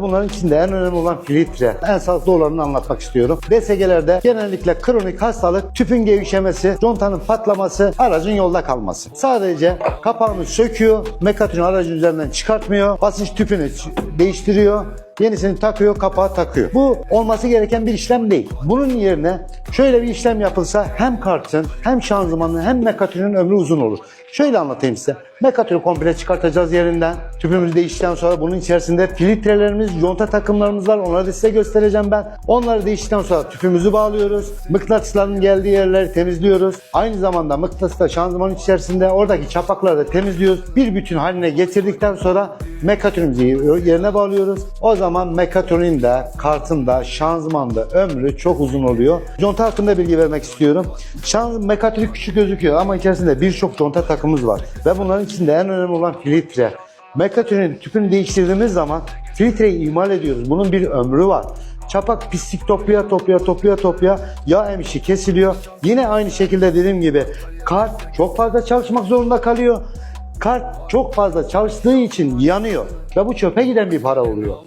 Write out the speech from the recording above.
Bunların içinde en önemli olan filtre. En sağlıklı olanını anlatmak istiyorum. DSG'lerde genellikle kronik hastalık, tüpün gevşemesi, contanın patlaması, aracın yolda kalması. Sadece kapağını söküyor, mekatronu aracın üzerinden çıkartmıyor, basınç tüpünü değiştiriyor, yenisini takıyor, kapağı takıyor. Bu olması gereken bir işlem değil. Bunun yerine şöyle bir işlem yapılsa hem kartın hem şanzımanın hem mekatronun ömrü uzun olur. Şöyle anlatayım size. Mekatronu komple çıkartacağız yerinden. Tüpümüzü değiştikten sonra bunun içerisinde filtrelerimiz, conta takımlarımız var. Onları da size göstereceğim ben. Onları değiştikten sonra tüpümüzü bağlıyoruz. Mıknatısların geldiği yerleri temizliyoruz. Aynı zamanda mıknatıs da şanzımanın içerisinde oradaki çapakları da temizliyoruz. Bir bütün haline getirdikten sonra mekatronumuzu yerine bağlıyoruz. O zaman mekatronin de, kartın da, şanzıman da ömrü çok uzun oluyor. Conta hakkında bilgi vermek istiyorum. Şanz mekatronik küçük gözüküyor ama içerisinde birçok conta takımımız var. Ve bunların içinde en önemli olan filtre. Mekatronin tüpünü değiştirdiğimiz zaman filtreyi ihmal ediyoruz. Bunun bir ömrü var. Çapak pislik toplaya toplaya toplaya toplaya yağ emişi kesiliyor. Yine aynı şekilde dediğim gibi kart çok fazla çalışmak zorunda kalıyor. Kart çok fazla çalıştığı için yanıyor ve bu çöpe giden bir para oluyor.